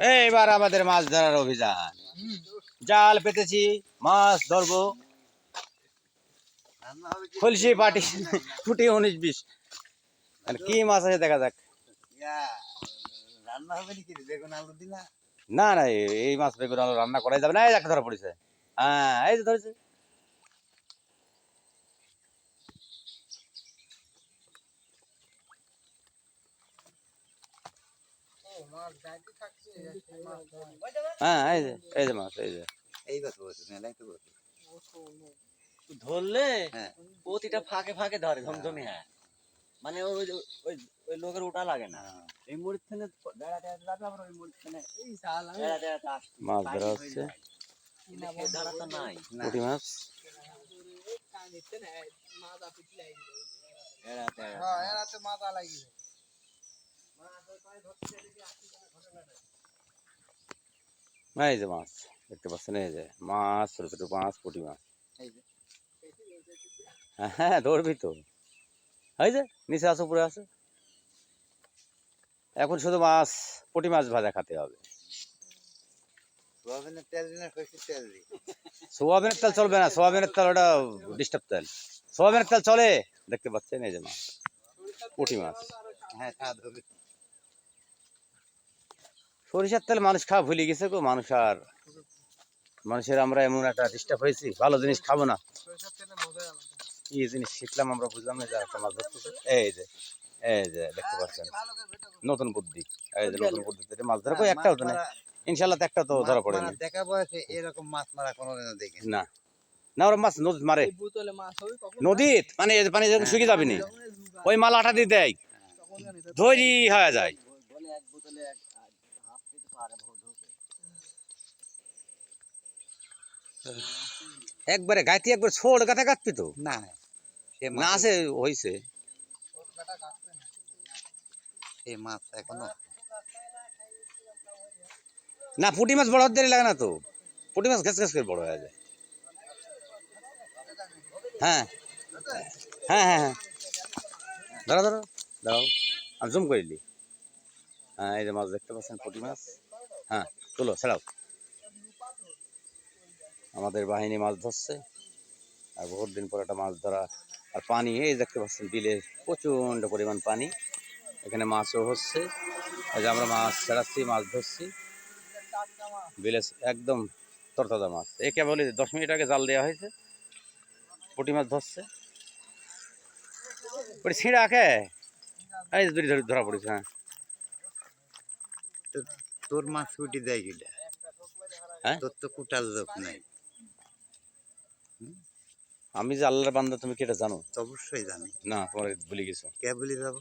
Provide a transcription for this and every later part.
এইবার আমাদের মাছ ধরার অভিযান। জাল পেতেছি, মাছ ধরবো। খুলছি পাটি, ফুটি উনিশ বিশ। আর কি মাছ আছে দেখা যাক। না না, এই- এই মাছ বেগুন আলু রান্না করাই যাবে না, এই একটা ধরা পড়েছে। হ্যাঁ এই যে ধরেছে। হ্যাঁ এই যে এই যে মাছ এই যে। এই বলছি মেলাই তো ধরলে হ্যাঁ। প্রতিটা ফাঁকে ফাঁকে ধরে ধমধমি হ্যাঁ। মানে ওই ওই ওই লোকের ওটা লাগে না। এই মুড়ির থেকে বেড়াতে যাবে আবার ওই মুড়ির থেকে বেড়াতে বেড়াতে আসবে মাছ ধরা হচ্ছে। ধারা তো নাই। পুঁটি মাছ। এই যে মাছ দেখতে পাচ্ছেন? এই যে মাছ ছোট ছোট মাছ পুঁটি মাছ। হ্যাঁ ধরবি তো। এই যে নিচে এখন শুধু মাছ পুঁটি মাছ ভাজা খেতে হবে। সোয়াবিনের তেল তেল সোয়াবিনের তেল চলবে না সোয়াবিনের তেল ওটা ডিস্টার্ব তেল। সোয়াবিনের তেল চলে দেখতে পাচ্ছেন? এই যে মাছ পুটি মাছ। হ্যাঁ সরিষার তেল মানুষ খাওয়া ভুলে গেছে গো মানুষ আর। মানুষের আমরা এমন একটা ডিস্টার্ব হয়েছি ভালো জিনিস খাব না। কি জিনিস শিখলাম আমরা বুঝলাম না যে একটা মাছ ধরতেছে এই যে এই যে দেখতে পাচ্ছেন। নতুন বুদ্ধি এই যে নতুন বুদ্ধিতে মাছ ধরা। কই একটাও তো না ইনশাল্লাহ তো একটা তো ধরা পড়ে না মারা দেখা বয়সে এরকম মাছ মারা কোনোদিনও দেখি না। না ওরা মাছ নদীত মারে। নদীত? মানে পানি যখন শুকিয়ে যাবে নি ওই মাল আটা দিয়ে। দেয় ধৈরি হয়ে যায়। একবারে গাইতে একবার ছোট গাথা কাটবি তো? না না। আছে হয়েছে মাছ এখনও। না পুঁটি মাছ বড় দেরি লাগে না তো। পুঁটি মাছ ঘেস ঘেস করে বড় হয়ে যায়। হ্যাঁ। হ্যাঁ হ্যাঁ হ্যাঁ। ধরো ধরো। দাও। আমি জুম করিলি। হ্যাঁ এই যে মাছ দেখতে পাচ্ছেন পুঁটি মাছ। হ্যাঁ তুলো, ছাড়াও। আমাদের বাহিনী মাছ ধরছে, আর বহুত দিন পর একটা মাছ ধরা, আর পানি, এই দেখতে পাচ্ছেন, বিলে প্রচণ্ড পরিমাণ পানি। এখানে মাছও হচ্ছে, এই যে আমরা মাছ ছাড়াচ্ছি, মাছ ধরছি। বিলে একদম তরতাজা মাছ। এ কেবল দশ মিনিট আগে জাল দেওয়া হয়েছে, পুঁটি মাছ ধরছে। ছিঁড়া আঁকে এই ধরা পড়েছে হ্যাঁ। তোর মাছ ছুটি দেয় গিলা হ্যাঁ? তোর তো কুটাল লোক নাই। আমি যে আল্লাহর বান্দা তুমি কি এটা জানো? অবশ্যই জানি। না তোমার ভুলে গেছো। কে বলি যাব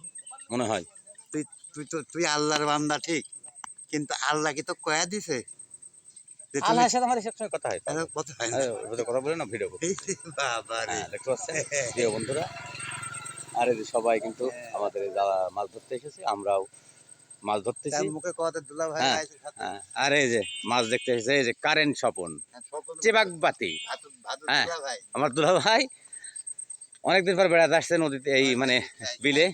মনে হয়। তুই তুই তো তুই আল্লাহর বান্দা ঠিক। কিন্তু আল্লাহ কি তো কয়া দিছে? আল্লাহর সাথে আমাদের সবসময় কথা হয়। কথা হয় কথা বলে না ভিডিও বাবা রে। হ্যাঁ দেখতে পাচ্ছেন? প্রিয় বন্ধুরা আর এই যে সবাই কিন্তু আমাদের এই যারা মাছ ধরতে এসেছে আমরাও মাছ ধরতেছি। তার মুখে কথা দুলা ভাই হ্যাঁ। হ্যাঁ, আর এই যে মাছ দেখতে এসেছে এই যে কারেন্ট স্বপন। হ্যাঁ, চেবাক বাতি। হ্যাঁ। আমার দুলা ভাই। অনেকদিন পর বেড়াতে আসছে নদীতে এই মানে বিলে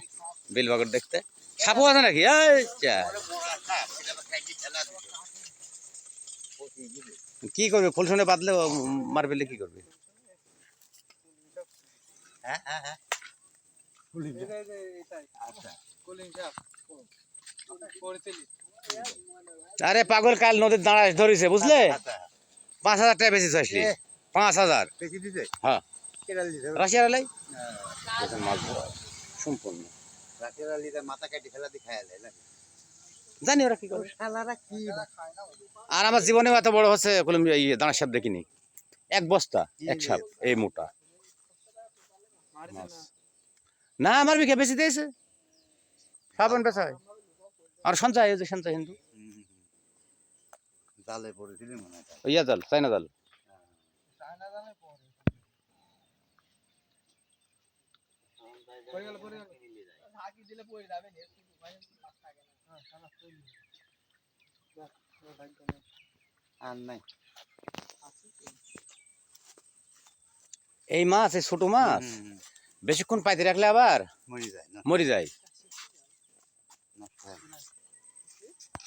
বিল বাগর দেখতে। সাপও আছে নাকি? এই কি করবে? ফুলসনে বাঁধলে ও মার বিলে কি করবে? হ্যাঁ হ্যাঁ হ্যাঁ। আচ্ছা। সাপ আরে পাগল কাল নদীর দাঁড়ায় ধরেছে বুঝলে? পাঁচ হাজার টাকা বেশি চাইছি পাঁচ হাজার। হ্যাঁ। রাশিয়ার আলাই? মাছ সম্পূর্ণ। রাতের আলিতে মাথা কাটি ফেলা দি খায়া জানি ওরা কি করবে আর আমার জীবনেও এত বড় হচ্ছে কলম ইয়ে দাঁড়ার সাপ দেখিনি। এক বস্তা এক সাপ এই মোটা। না। না আমার বিঘা বেশি দিয়েছে? সাবান আর সঞ্চয় এই যে সঞ্চয় হিন্দু। জালে পড়েছিলি মনে হয় ইয়া জাল চাইনা জাল। হ্যাঁ এই মাছ এই ছোট মাছ। বেশিক্ষণ পাইতে রাখলে আবার মরি যায় না। মরে যায়।